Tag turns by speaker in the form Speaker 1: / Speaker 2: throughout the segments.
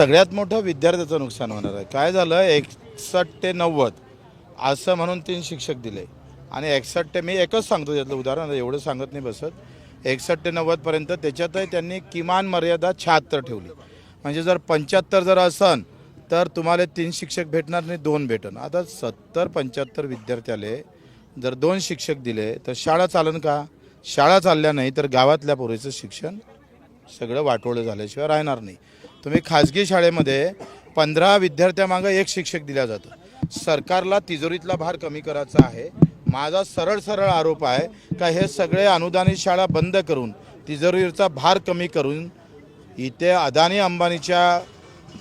Speaker 1: सगळ्यात मोठं विद्यार्थ्याचं नुकसान होणार आहे. काय झालं? एकसष्ट ते नव्वद असं म्हणून तीन शिक्षक दिले. आणि एकसष्ट ते मी एकच सांगतो त्यातलं उदाहरण एवढं सांगत नाही बसत. एकसष्ट ते नव्वदपर्यंत त्याच्यातही त्यांनी किमान मर्यादा शहात्तर ठेवली. म्हणजे जर पंच्याहत्तर जर असन तर तुम्हाला तीन शिक्षक भेटणार नाही दोन भेटन. आता सत्तर पंच्याहत्तर विद्यार्थी आले जर दोन शिक्षक दिले तर शाळा चालन का? शाळा चालल्या नाही तर गावातल्या पोरीचं शिक्षण सगळं वाटोळं झाल्याशिवाय राहणार नाही. तुम्ही खाजगी शाळेमध्ये पंधरा विद्यार्थ्यामागं एक शिक्षक दिला जातो. सरकारला तिजोरीतला भार कमी करायचा आहे. माझा सरळ सरळ आरोप आहे का हे सगळे अनुदानित शाळा बंद करून तिजोरीचा भार कमी करून इथे अदानी अंबानीच्या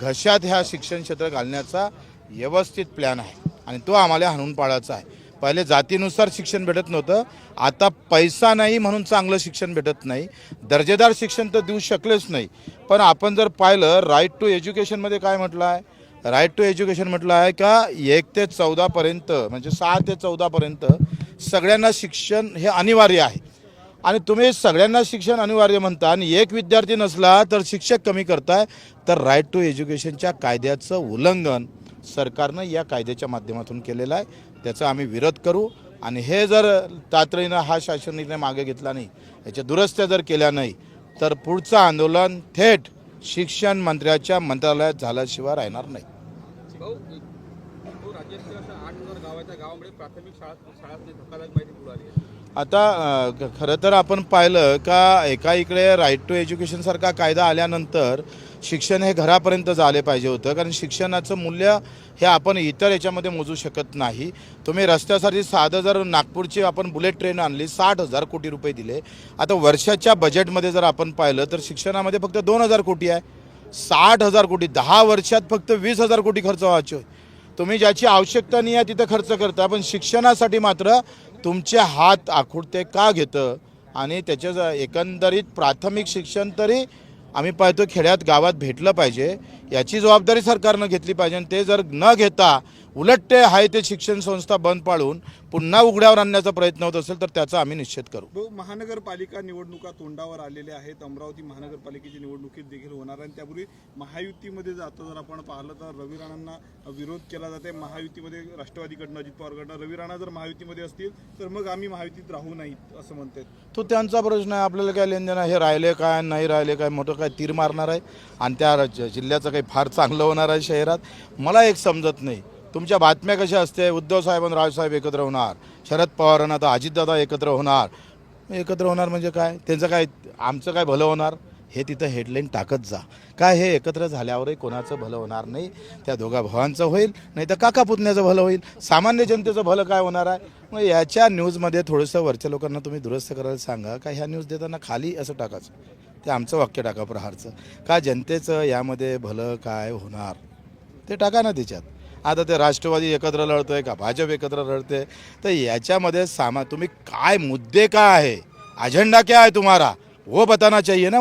Speaker 1: घशात ह्या शिक्षण क्षेत्र घालण्याचा व्यवस्थित प्लॅन आहे. आणि तो आम्हाला हाणून पाळायचा आहे. पहिले जातीनुसार शिक्षण भेटत नव्हतं. आता पैसा नाही म्हणून चांगलं शिक्षण भेटत नाही. दर्जेदार शिक्षण तर देऊ शकलेच नाही. पण आपण जर पाहिलं राईट टू एज्युकेशनमध्ये काय म्हटलं आहे राईट टू एज्युकेशन म्हटलं आहे का एक ते चौदापर्यंत म्हणजे सहा ते चौदापर्यंत सगळ्यांना शिक्षण हे अनिवार्य आहे. आणि तुम्ही सगळ्यांना शिक्षण अनिवार्य म्हणता आणि एक विद्यार्थी नसला तर शिक्षक कमी करताय तर राईट टू एज्युकेशनच्या कायद्याचं उल्लंघन. सरकारनं या कायद्याच्या माध्यमातून केलेलं आहे. त्याचा आम्ही विरोध करू आणि हे जर तातडीनं हा शासन निर्णय मागे घेतला नाही याच्या दुरुस्त्या जर केल्या नाही तर पुढचं आंदोलन थेट शिक्षण मंत्र्याच्या मंत्रालयात झाल्याशिवाय राहणार नाही.
Speaker 2: अशा आठ हजार गावाच्या गावामध्ये प्राथमिक शाळा शाळाच धक्कादायक माहिती पुढे आली आहे.
Speaker 1: आता ख- खरं तर आपण पाहिलं का एका इकडे राईट टू एज्युकेशनसारखा कायदा आल्यानंतर शिक्षण हे घरापर्यंत झाले पाहिजे होतं. कारण शिक्षणाचं मूल्य हे आपण इतर याच्यामध्ये मोजू शकत नाही. तुम्ही रस्त्यासाठी साधं जर नागपूरची आपण बुलेट ट्रेन आणली साठ हजार कोटी रुपये दिले. आता वर्षाच्या बजेटमध्ये जर आपण पाहिलं तर शिक्षणामध्ये फक्त दोन हजार कोटी आहे. साठ हजार कोटी दहा वर्षात फक्त वीस हजार कोटी खर्च व्हायचे. तुम्ही ज्याची आवश्यकता नाही आहे तिथं खर्च करता पण शिक्षणासाठी मात्र तुमचे हात आखुडते का घेतं? आणि त्याच्या ज- एकंदरीत प्राथमिक शिक्षण तरी आम्ही पाहतो खेड्यात गावात भेटलं पाहिजे. याची जबाबदारी सरकारनं घेतली पाहिजे आणि ते जर न घेता उलट ते आहे ते शिक्षण संस्था बंद पाडून पुन्हा उघड्यावर आणण्याचा प्रयत्न होत असेल तर त्याचा आम्ही निश्चित करू.
Speaker 2: भाऊ महानगरपालिका निवडणुका तोंडावर आलेल्या आहेत. अमरावती महानगरपालिकेची निवडणुकीत देखील होणार आहे. आणि त्यापूर्वी महायुतीमध्ये जातो जर आपण पाहिलं तर रवी राणांना विरोध केला जाते महायुतीमध्ये राष्ट्रवादीकडनं अजित पवारकडनं. रवी राणा जर महायुतीमध्ये असतील तर मग आम्ही महायुतीत राहू नाहीत असं म्हणतात.
Speaker 1: तो त्यांचा प्रश्न आहे. आपल्याला काय लेनदेन आहे? हे राहिले काय? नाही राहिले काय? मोठं काय तीर मारणार आहे? आणि त्या राज्य- जिल्ह्याचं काही फार चांगलं होणार आहे शहरात? मला एक समजत नाही. तुमच्या बातम्या कशा असते? उद्धव साहेब आणि रावसाहेब एकत्र होणार. शरद पवारांना आता अजितदादा एकत्र होणार. एकत्र होणार म्हणजे काय? त्यांचं काय आमचं काय भलं होणार? हे तिथं हेडलाईन टाकत जा. काय हे एकत्र झाल्यावरही कोणाचं भलं होणार नाही? त्या दोघा भावांचं होईल नाही तर काका पुतण्याचं भलं होईल. सामान्य जनतेचं भलं काय होणार आहे? मग याच्या न्यूजमध्ये थोडंसं वरच्या लोकांना तुम्ही दुरुस्त करायला सांगा. का ह्या न्यूज देताना खाली असं टाकायचं? ते आमचं वाक्य टाका प्रहारचं. का जनतेचं यामध्ये भलं काय होणार? ते टाका ना त्याच्यात. आता ते राष्ट्रवादी एकत्र लढतोय का? भाजप एकत्र लढते तर याच्यामध्ये सामा तुम्ही काय मुद्दे काय आहे? अजेंडा क्या आहे तुम्हारा वो बताना चाहिए ना